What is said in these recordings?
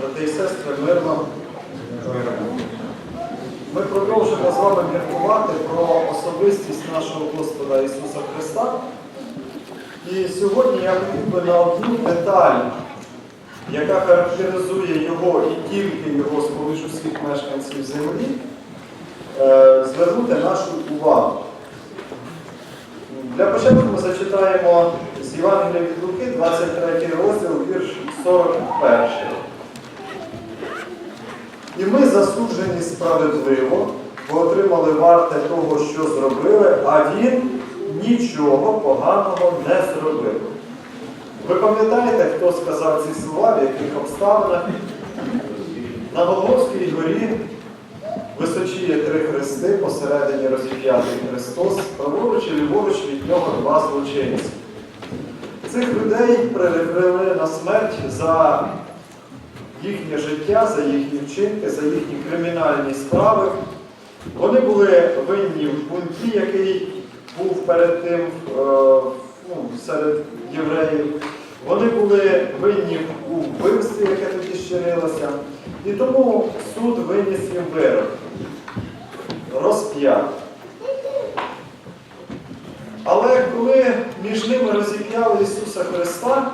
Брати і сестри, мирно. Ми продовжимо з вами міркувати про особистість нашого Господа Ісуса Христа. І сьогодні я хотів би на одну деталь, яка характеризує Його і тільки Його з усіх мешканців землі, е, звернути нашу увагу. Для початку ми зачитаємо з Євангелія від Луки, 23 розділ, вірш 41. І ми засуджені справедливо, бо отримали варте того, що зробили, а він нічого поганого не зробив. Ви пам'ятаєте, хто сказав ці слова, в яких обставинах? На Голгофській горі височіє три хрести, посередині розіп'ятий Христос, праворуч і ліворуч від нього два злочинці. Цих людей прирекли на смерть за їхнє життя, за їхні вчинки, за їхні кримінальні справи. Вони були винні в бунті, який був перед тим е, ну, серед євреїв. Вони були винні у вбивстві, яке тоді щинилося. І тому суд виніс їм вирок. Розп'ят. Але коли між ними розіп'яли Ісуса Христа,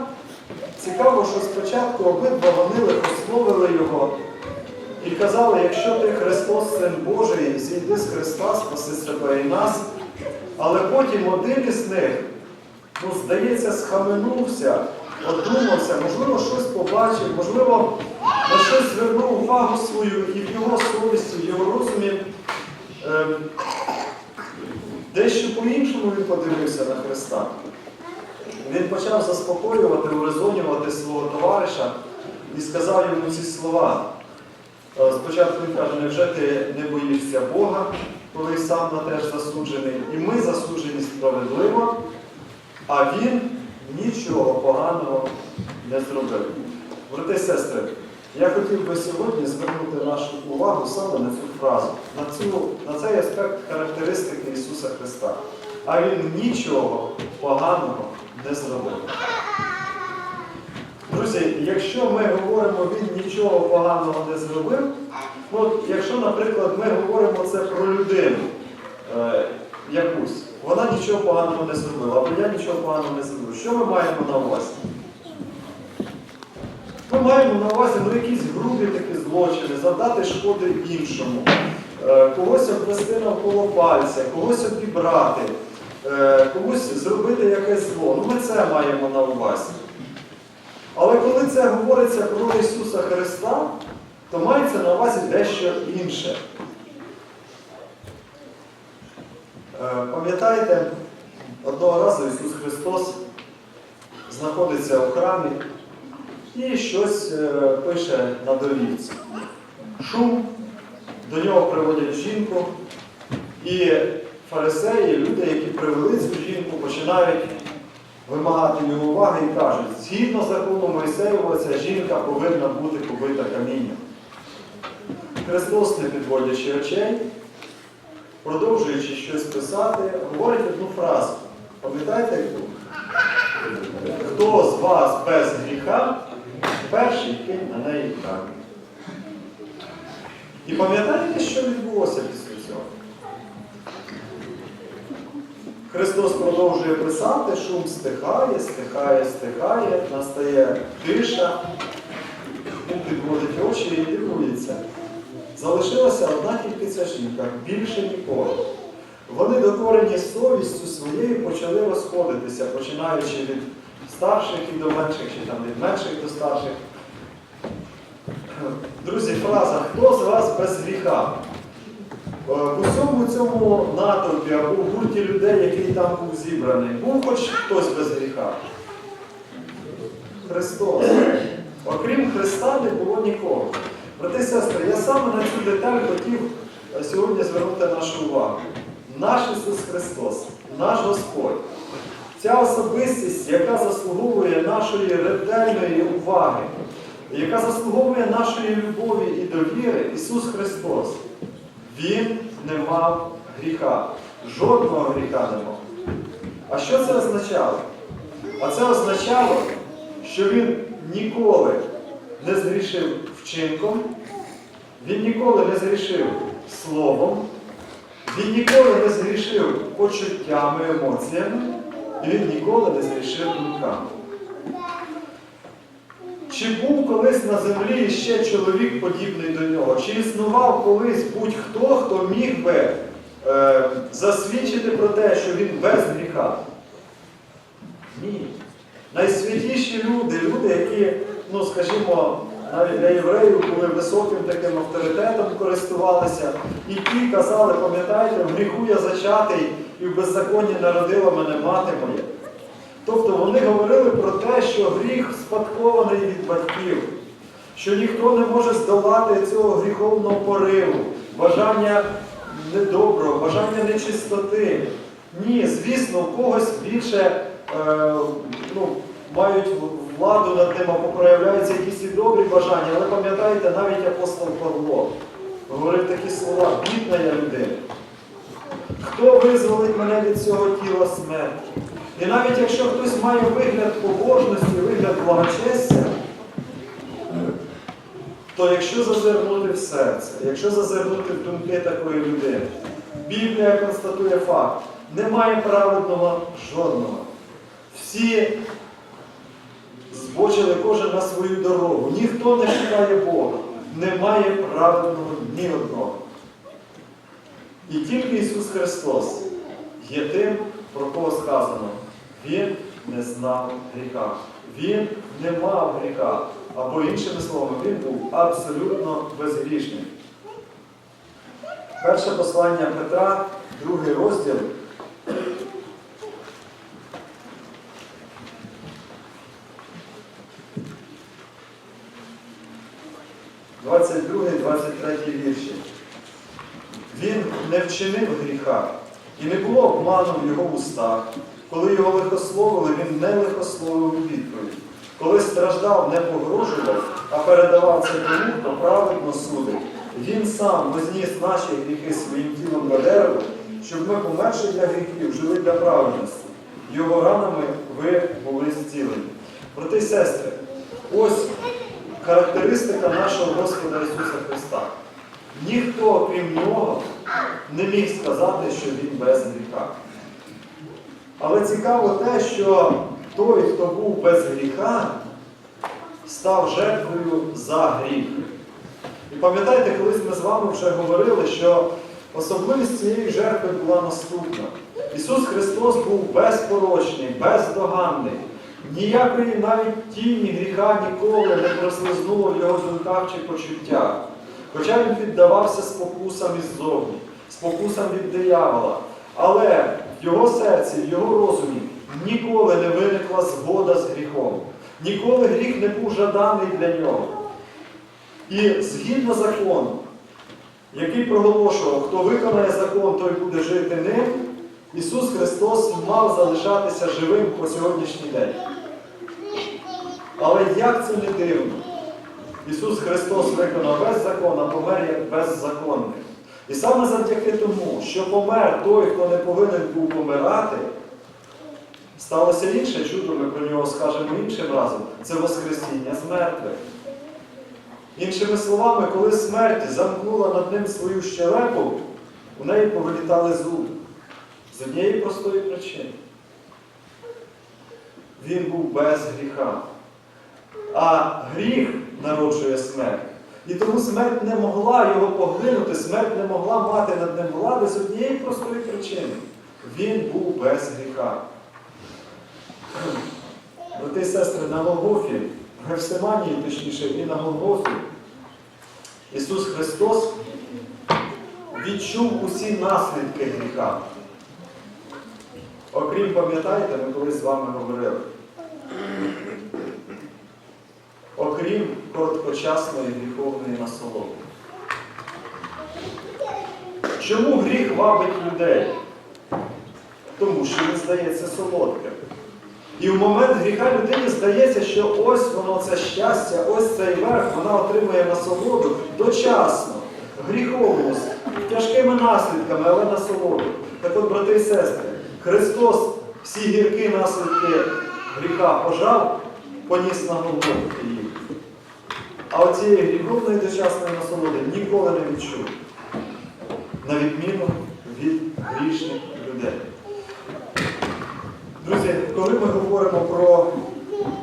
цікаво, що спочатку обидва вони лихословили Його і казали, якщо ти Христос, Син Божий, зійди з Христа, спаси себе і нас. Але потім один із них, ну, здається, схаменувся, одумався, можливо, щось побачив, можливо, на щось звернув увагу свою і в його совісті, в його розумі. ем, Дещо по-іншому він подивився на Христа. Він почав заспокоювати, урезонювати свого товариша і сказав йому ці слова. Е, Спочатку він каже, невже ти не боїшся Бога, коли сам на теж засуджений, і ми засуджені справедливо, а він нічого поганого не зробив. Брати сестри, я хотів би сьогодні звернути нашу увагу саме на цю фразу, на, цю, на цей аспект характеристики Ісуса Христа. А Він нічого поганого не зробив. Друзі, якщо ми говоримо, він нічого поганого не зробив, от якщо, наприклад, ми говоримо це про людину е, якусь, вона нічого поганого не зробила, або я нічого поганого не зробив, що ми маємо на увазі? Ми маємо на увазі ну, якісь грубі такі злочини, завдати шкоди іншому, е, когось обвести навколо пальця, когось обібрати, комусь зробити якесь зло. Ну, ми це маємо на увазі. Але коли це говориться про Ісуса Христа, то мається на увазі дещо інше. Е, Пам'ятаєте, одного разу Ісус Христос знаходиться у храмі і щось е, пише на долівці. Шум, до нього приводять жінку, і фарисеї, люди, які привели цю жінку, починають вимагати його уваги і кажуть, згідно закону Мойсеєва, ця жінка повинна бути побита камінням. Христос, не підводячи очей, продовжуючи щось писати, говорить одну фразу. Пам'ятаєте яку? Хто з вас без гріха, перший кинь на неї камінь. І пам'ятаєте, що відбулося після цього? Христос продовжує писати, шум стихає, стихає, стихає, настає тиша, підводить очі і дивується. Залишилася одна тільки ця жінка, більше нікого. Вони докорені совістю своєю почали розходитися, починаючи від старших і до менших, чи там від менших до старших. Друзі, фраза Хто з вас без гріха? Е, В усьому цьому натовпі або в гурті людей, який там був зібраний, був хоч хтось без гріха. Христос. Окрім Христа не було нікого. Брати і сестри, я саме на цю деталь хотів е, сьогодні звернути нашу увагу. Наш Ісус Христос, наш Господь, ця особистість, яка заслуговує нашої ретельної уваги, яка заслуговує нашої любові і довіри, Ісус Христос. Він не мав гріха. Жодного гріха не мав. А що це означало? А це означало, що він ніколи не згрішив вчинком, він ніколи не згрішив словом, він ніколи не згрішив почуттями, емоціями, і він ніколи не згрішив думками. Чи був колись на землі ще чоловік подібний до нього? Чи існував колись будь-хто, хто міг би е, засвідчити про те, що він без гріха? Ні. Найсвятіші люди, люди, які, ну скажімо, навіть для євреїв були високим таким авторитетом, користувалися, і ті казали, пам'ятаєте, в гріху я зачатий і в беззаконні народила мене мати моя. Тобто вони говорили про те, що гріх спадкований від батьків, що ніхто не може здолати цього гріховного пориву, бажання недоброго, бажання нечистоти. Ні, звісно, у когось більше е, ну, мають владу над ним або проявляються якісь добрі бажання, але пам'ятаєте, навіть апостол Павло говорив такі слова, бідна я людина. Хто визволить мене від цього тіла смерті? І навіть якщо хтось має вигляд побожності, вигляд благочестя, то якщо зазирнути в серце, якщо зазирнути в думки такої людини, Біблія констатує факт, немає праведного жодного. Всі збочили кожен на свою дорогу. Ніхто не шукає Бога. Немає праведного ні одного. І тільки Ісус Христос є тим, про кого сказано, Він не знав гріха. Він не мав гріха. Або іншими словами, він був абсолютно безгрішним. Перше послання Петра, другий розділ. 22-23 вірші. Він не вчинив гріха, і не було обману в його устах. Коли його лихословили, він не лихословив у відповідь. Коли страждав, не погрожував, а передавав це тому, хто праведно судить. Він сам возніс наші гріхи своїм тілом на дерево, щоб ми, померши для гріхів, жили для праведності. Його ранами ви були зцілені. Брати і сестри, ось характеристика нашого Господа Ісуса Христа. Ніхто, крім Нього, не міг сказати, що Він без гріха. Але цікаво те, що той, хто був без гріха, став жертвою за гріх. І пам'ятаєте, колись ми з вами вже говорили, що особливість цієї жертви була наступна. Ісус Христос був безпорочний, бездоганний. Ніякої навіть тіні гріха ніколи не прослизнуло в його думках чи почуттях. Хоча він піддавався спокусам іззовні, спокусам від диявола. Але його серці, в його розумі ніколи не виникла згода з гріхом. Ніколи гріх не був жаданий для нього. І згідно закону, який проголошував, хто виконає закон, той буде жити ним, Ісус Христос мав залишатися живим по сьогоднішній день. Але як це не дивно? Ісус Христос виконав весь закон, а помер як беззаконник. І саме завдяки тому, що помер той, хто не повинен був помирати, сталося інше чудо, ми про нього скажемо іншим разом. Це Воскресіння з мертвих. Іншими словами, коли смерть замкнула над ним свою щелепу, у неї повилітали зуби. З однієї простої причини. Він був без гріха. А гріх народжує смерть. І тому смерть не могла його поглинути, смерть не могла мати над ним влади з однієї простої причини. Він був без гріха. Брати і сестри, на Голгофі, в Гефсиманії, точніше, і на Голгофі, Ісус Христос відчув усі наслідки гріха. Окрім, пам'ятаєте, ми колись з вами говорили. Окрім короткочасної гріховної насолоди. Чому гріх вабить людей? Тому що він здається солодким. І в момент гріха людині здається, що ось воно це щастя, ось цей верх, вона отримує насолоду дочасно, гріховну, з тяжкими наслідками, але насолоду. Так от, брати і сестри, Христос всі гіркі наслідки гріха пожав, поніс на голову. А оцієї гріховної дочасної насолоди ніколи не відчув. На відміну від грішних людей. Друзі, коли ми говоримо про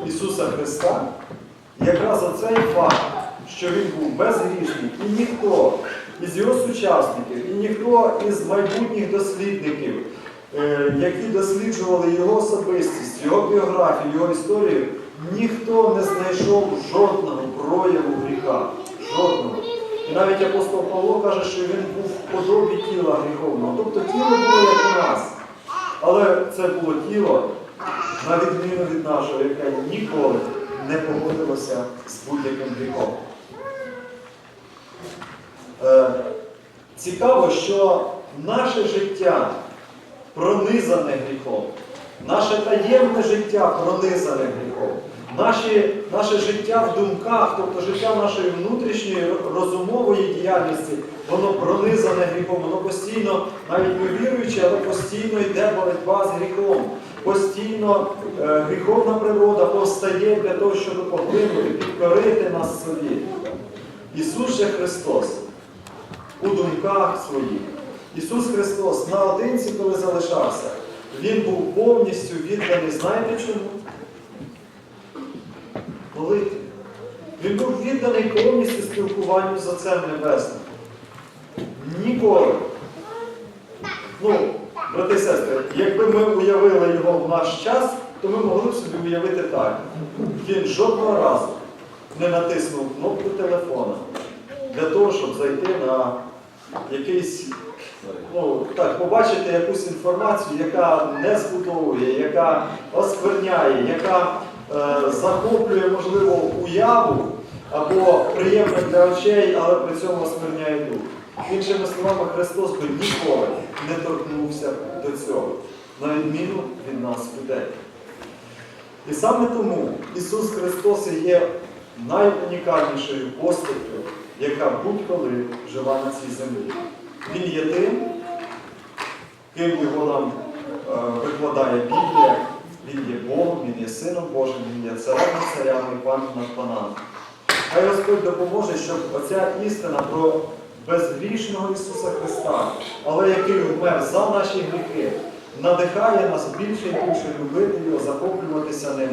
Ісуса Христа, якраз оцей факт, що Він був безгрішний, і ніхто із його сучасників, і ніхто із майбутніх дослідників, е, які досліджували його особистість, його біографію, його історію, ніхто не знайшов жодного прояву гріха. Жодного. І навіть апостол Павло каже, що він був в подобі тіла гріховного. Тобто тіло було як у нас. Але це було тіло, на відміну від нашого, яке ніколи не погодилося з будь-яким гріхом. Е, цікаво, що наше життя пронизане гріхом, наше таємне життя пронизане гріхом, наші, наше життя в думках, тобто життя нашої внутрішньої розумової діяльності, воно пронизане гріхом, воно постійно, навіть ми віруючи, але постійно йде боротьба з гріхом. Постійно е, гріховна природа повстає для того, щоб поглинути, підкорити нас собі. Ісус же Христос у думках своїх. Ісус Христос наодинці, коли залишався, Він був повністю відданий, знаєте чому? Молитві. Він був відданий повністю спілкуванню з Отцем Небесним. Ніколи. Ну, брати і сестри, якби ми уявили його в наш час, то ми могли б собі уявити так. Він жодного разу не натиснув кнопку телефона для того, щоб зайти на якийсь, ну так, побачити якусь інформацію, яка не збудовує, яка оскверняє, яка захоплює, можливо, уяву або приємна для очей, але при цьому оскверняє дух. Іншими словами, Христос би ніколи не торкнувся до цього, на відміну від нас, людей. І саме тому Ісус Христос є найунікальнішою постаттю, яка будь-коли жила на цій землі. Він є тим, ким його нам е, викладає Біблія. Він є Богом, Він є Сином Божим, Він є царем над царями і паном над панами. Хай Господь допоможе, щоб оця істина про безгрішного Ісуса Христа, але який вмер за наші гріхи, надихає нас більше і більше любити Його, захоплюватися ним.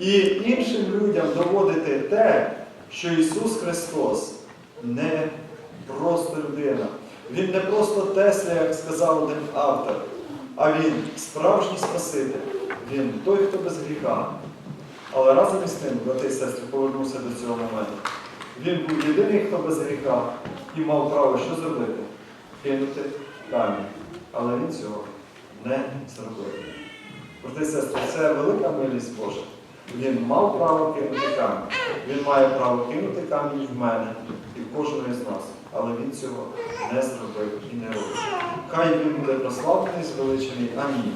І іншим людям доводити те, що Ісус Христос не просто людина. Він не просто Тесля, як сказав один автор, а Він справжній Спаситель. Він той, хто без гріха. Але разом із тим, брати і сестри, повернувся до цього моменту. Він був єдиний, хто без гріха і мав право що зробити? Кинути камінь. Але він цього не зробив. Брати і сестри, це велика милість Божа. Він мав право кинути камінь. Він має право кинути камінь в мене і в кожного з нас. Але він цього не зробив і не робить. Хай він буде прославлений, звеличений. Амінь.